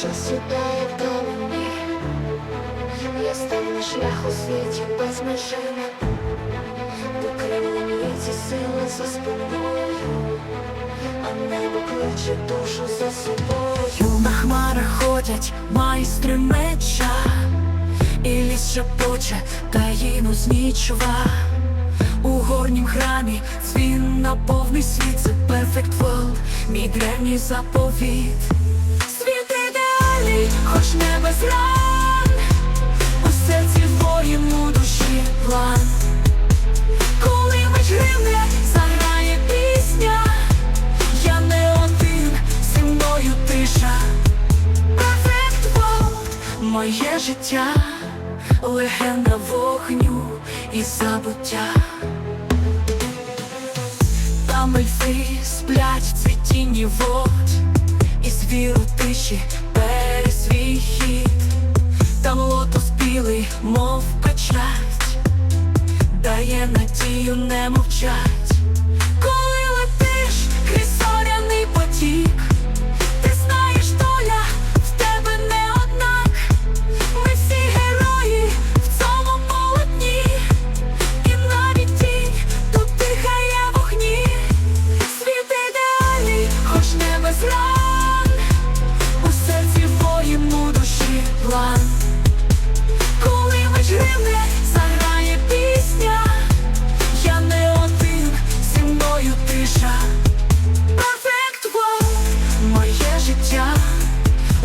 час сідає вдалині Я став на шлях у світі без межини ці сили за спиною. А небо кличе душу за собою. На хмарах ходять майстри меча, і ліс шепоче таїну знічува. У горнім храмі дзвін на повний світ, це perfect world, мій древній заповіт. Хоч не без ран, у серці воїн у душі план. Коли меч гримне, заграє пісня, я не один, зі мною тиша. Perfect world, моє життя, легенда вогню і забуття. Там ельфи сплять цвітінні вод, і звір у тиші мов печать, дає надію не мовчать.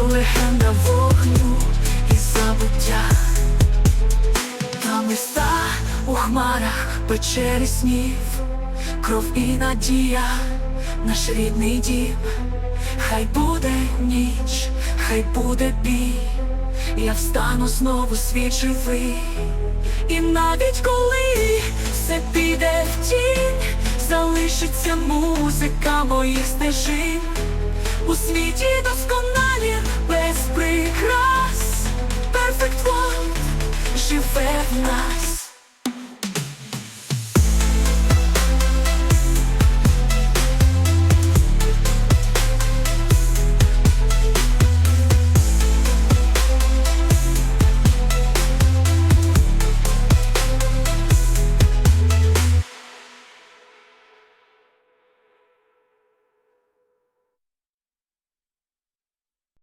Легенда вогню і забуття. Там листа у хмарах печері снів, кров і надія, наш рідний дім. Хай буде ніч, хай буде бій, я встану знову світ живий. І навіть коли все піде в тінь, залишиться музика моїх стежин. У світі досконалі живе в нас.